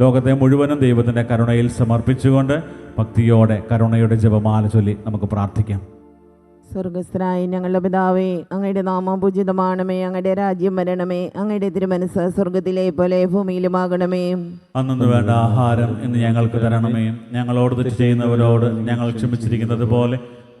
ലോകത്തെ മുഴുവനും ദൈവത്തിന്റെ കരുണയിൽ സമർപ്പിച്ചുകൊണ്ട് ഭക്തിയോടെ കരുണയുടെ ജപമാല ചൊല്ലി നമുക്ക് പ്രാർത്ഥിക്കാം. സ്വർഗസ്ഥനായ ഞങ്ങളുടെ പിതാവേ അങ്ങയുടെ നാമം പൂജിതമാണമേ അങ്ങയുടെ രാജ്യം വരണമേ അങ്ങയുടെ തിരുമനസ് സ്വർഗത്തിലെ പോലെ ഭൂമിയിലുമാകണമേ. അന്നു വേണ്ട ആഹാരം ഇന്ന് ഞങ്ങൾക്ക് തരണമേ. ഞങ്ങളോട് തെറ്റ് ചെയ്യുന്നവരോട് ഞങ്ങൾ ക്ഷമിച്ചിരിക്കുന്നത് പോലെ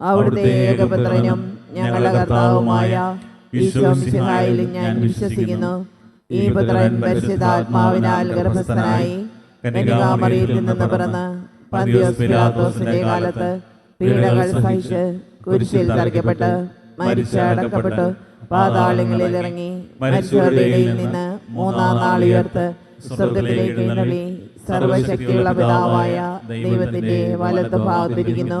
അവിടുത്തെ ഏകപുത്രനും ഞങ്ങളുടെ കർത്താവുമായ ഈശോ മിശിഹായിലും ഞാൻ വിശ്വസിക്കുന്നു. ഈ പുത്രൻ പരിശുദ്ധാത്മാവിനാൽ ഗർഭസ്ഥനായി കന്യകാമറിയിൽ നിന്ന് പിറന്ന് പന്തിയോസിന്റെ കാലത്ത് പീഡകൾ സഹിച്ച് കുരിശിൽ തറയ്ക്കപ്പെട്ട് മരിച്ചടക്കപ്പെട്ടു പാതാളങ്ങളിൽ ഇറങ്ങി മരിച്ചവരുടെ ഇടയിൽ നിന്ന് മൂന്നാം നാൾ ഉയർത്ത് സ്വർഗത്തിലേക്ക് എഴുന്നള്ളി. സർവശക്തിയുള്ള പിതാവായ ദൈവത്തിന്റെ വലത്ത് ഭാഗത്തിരിക്കുന്നു.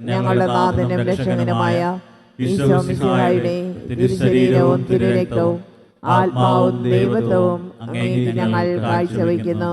ഞങ്ങളുടെ നാഥനും രക്ഷകനുമായ ശരീരവും തിരുശരീരവും തിരുരക്തവും ആത്മാവും ദൈവത്വവും അങ്ങേക്ക് ഞങ്ങൾ കാഴ്ചവെക്കുന്നു.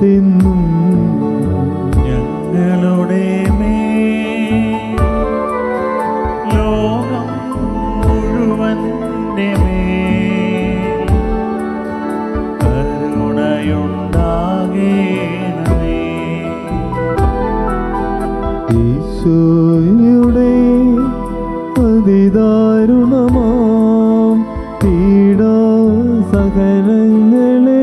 ഓർത്തിന്നും ഞങ്ങളുടെ മേ ലോകം മുഴുവന്റെ മേൽ. കരുണയുണ്ടാകേണമേ ഈശോയുടെ അതിദാരുണമാം പീഡാ സഹനങ്ങളെ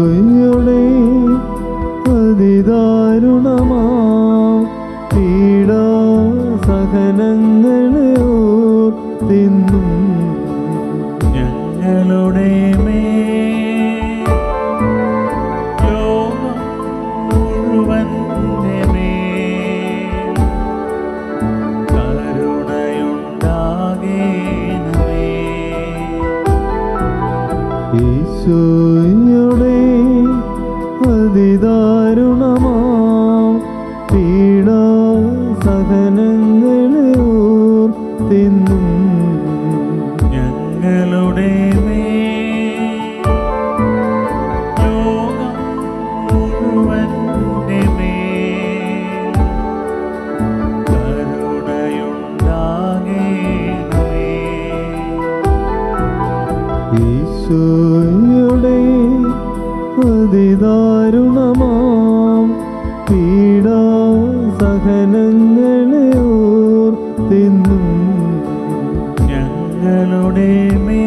ഞങ്ങളുടെ മേ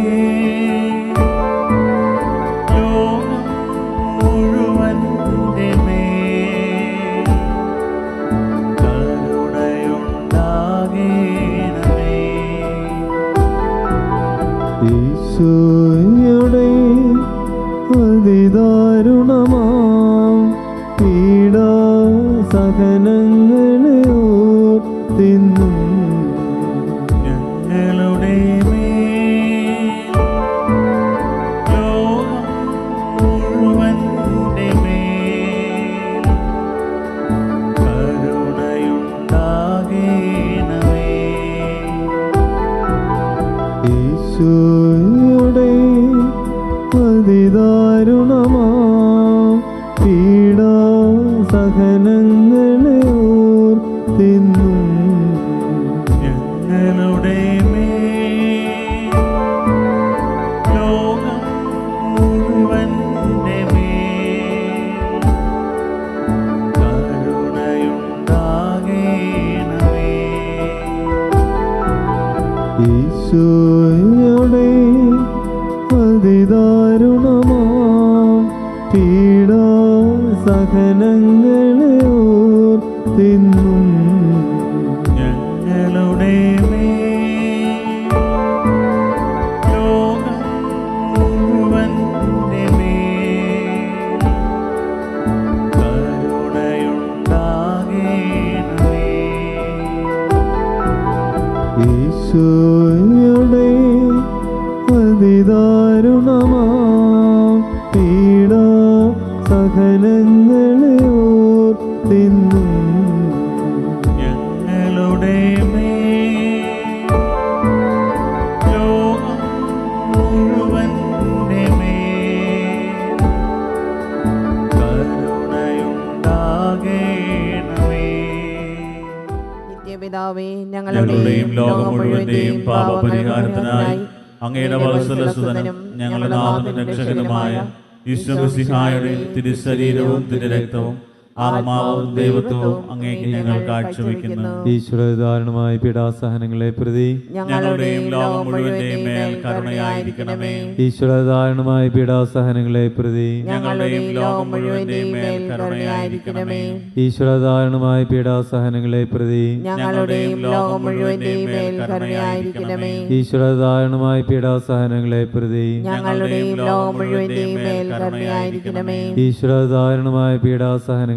ലോകം മുഴുവന്റെ മേൽ. കരുണയുണ്ടാകേണമേ. ഈശോയുടെ അതിദാരുണമാം പീഡാ സഹനങ്ങളെ അതിദാരുണമാം പീഡാ സഹനങ്ങളെ ഓർത്തിന്നും ഞങ്ങളുടെ ഈശോയുടെ അതിദാരുണമാം സഹനങ്ങളെ ഓർത്തിന്നും ഞങ്ങളുടെ മേൽ ലോകം മുഴുവന്റെ കരുണയുണ്ടാകേണമേ. ഈശോയുടെ നിത്യപിതാവേ ഞങ്ങളുടെയും ലോകം മുഴുവന്റെയും പാപപരിഹാരത്തിനായി അങ്ങയുടെ വത്സലസുതനും ഞങ്ങളുടെ നാഥനും രക്ഷകനുമായ ഈശ്വരസിഹായുടെ തിരുശരീരവും തിരുരക്തവും ആത്മാവും ദൈവത്വവും അങ്ങേക്ക് ഞങ്ങൾ കാഴ്ചവെക്കുന്നു. ഈശ്വരധാരണമായ പീഡാസഹനങ്ങളെ പ്രതി ഞങ്ങളുടെയും ലോകം മുഴുവന്റെയും മേൽ കരുണയായിരിക്കണമേ. ഈശ്വരധാരണമായ പീഡാസഹനങ്ങളെ പ്രതി ഞങ്ങളുടെയും ലോകം മുഴുവന്റെയും മേൽ കരുണയായിരിക്കണമേ. ഈശ്വരധാരണമായ പീഡാസഹനങ്ങളെ പ്രതി ഞങ്ങളുടെയും ലോകം മുഴുവന്റെയും മേൽ കരുണയായിരിക്കണമേ. ഈശ്വരധാരണമായ പീഡാസഹനങ്ങളെ പ്രതി ഞങ്ങളുടെയും ലോകം മുഴുവന്റെയും മേൽ കരുണയായിരിക്കണമേ. ഈശ്വരധാരണമായ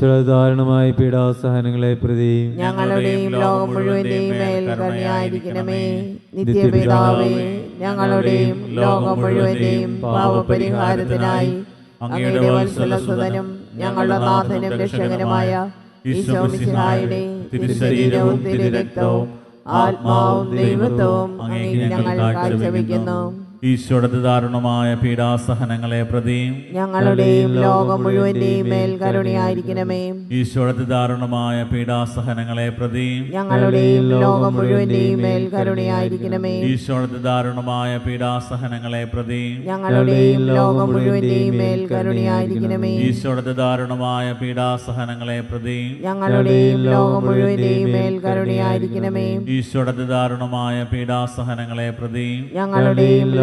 ഈശ്വരധാരണമായ പീഡാസഹനങ്ങളെ പ്രതി ഞങ്ങളുടെയും ലോകം മുഴുവന്റെയും മേൽ കരുണയായിരിക്കണമേ. നിത്യപിതാവേ ഞങ്ങളുടെയും ലോകം മുഴുവന്റെയും പാവപരിഹാരത്തിനായി അങ്ങയുടെ വത്സലസുതനും ഞങ്ങളുടെ നാഥനും രക്ഷകനുമായ ഈശോ മിശിഹായുടെ തിരുശരീരവും തിരുരക്തവും ആത്മാവും ദൈവത്വവും അങ്ങനെ ഞങ്ങൾ കാഴ്ചവെക്കുന്നു. ഈശോയുടെ ദാരുണമായ പീഡാസഹനങ്ങളെ പ്രതിയും ഞങ്ങളുടെയും ലോകം മുഴുവന്റെയും മേൽ കരുണയായിരിക്കണമേ. ഈശോയുടെ ദാരുണമായ പീഡാസഹനങ്ങളെ പ്രതിയും ഞങ്ങളുടെയും ലോകം മുഴുവന്റെയും മേൽ കരുണയായിരിക്കണമേ. ഈശോയുടെ ദാരുണമായ പീഡാസഹനങ്ങളെ പ്രതിയും ഞങ്ങളുടെയും ലോകം മുഴുവന്റെയും മേൽ കരുണയായിരിക്കണമേ. ഈശോയുടെ ദാരുണമായ പീഡാസഹനങ്ങളെ പ്രതിയും ഞങ്ങളുടെയും ലോകം മുഴുവന്റെയും മേൽ കരുണയായിരിക്കണമേ. ഈശോയുടെ ദാരുണമായ പീഡാസഹനങ്ങളെ പ്രതിയും ഞങ്ങളുടെയും